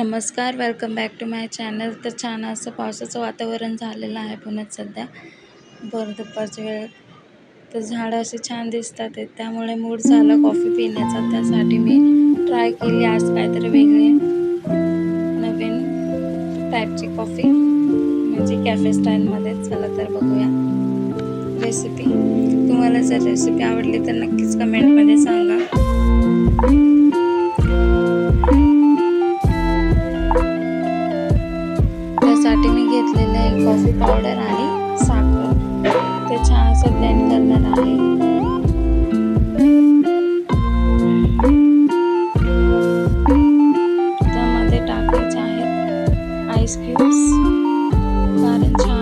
नमस्कार welcome back to my channel तर छान असं पावसाचं वातावरण झालेलं आहे पुण्यात सध्या. भर दुपारच्या वेळेत तर झाडं असे छान दिसतात आहेत. त्यामुळे मूड झाला कॉफी पिण्याचा. त्यासाठी मी ट्राय केली आज काहीतरी वेगळी नवीन टाईपची कॉफी म्हणजे कॅफे स्टाईलमध्ये चला तर बघूया. रेसिपी तुम्हाला जर रेसिपी आवडली तर नक्कीच कमेंटमध्ये सांगा. कॉफी पावडर आणि साखर. ते छान असं ब्लेंड करणार आहे. त्यामध्ये टाकायचे आहेत आईस क्यूब्स कारण छान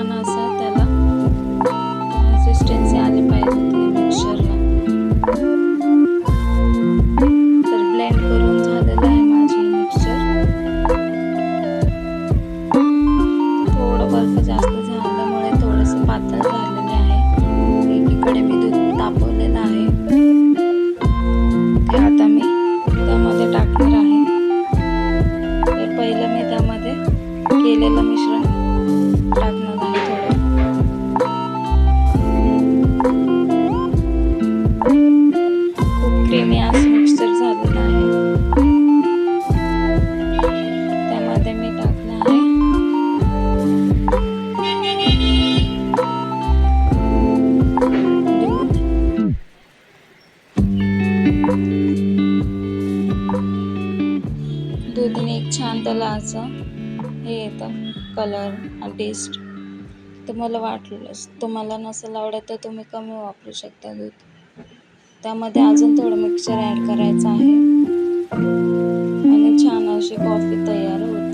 केलेलं मिश्रण टाकणार आहे थोडं. खूप क्रीमी असं मिक्सर झालेलं आहे. त्यामध्ये मी टाकणार आहे. दूध एक छान त्याला असं हे येतं. कलर टेस्ट तर मला वाटलं तुम्हाला नसेल आवडत तर तुम्ही कमी वापरू शकता दूध. त्यामध्ये अजून थोडं मिक्सचर ॲड करायचं आहे. आणि छान अशी कॉफी तयार होते.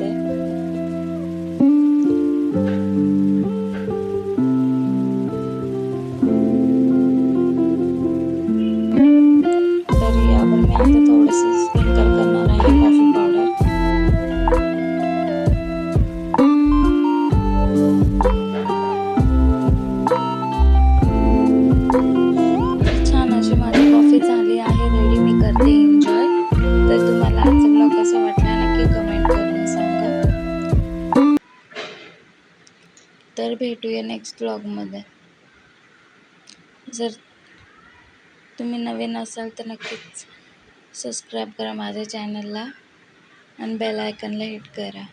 तर भेटूया नेक्स्ट ब्लॉगमध्ये जर तुम्ही नवीन असाल तर नक्कीच सबस्क्राईब करा माझ्या चॅनलला आणि बेल आयकनला हिट करा.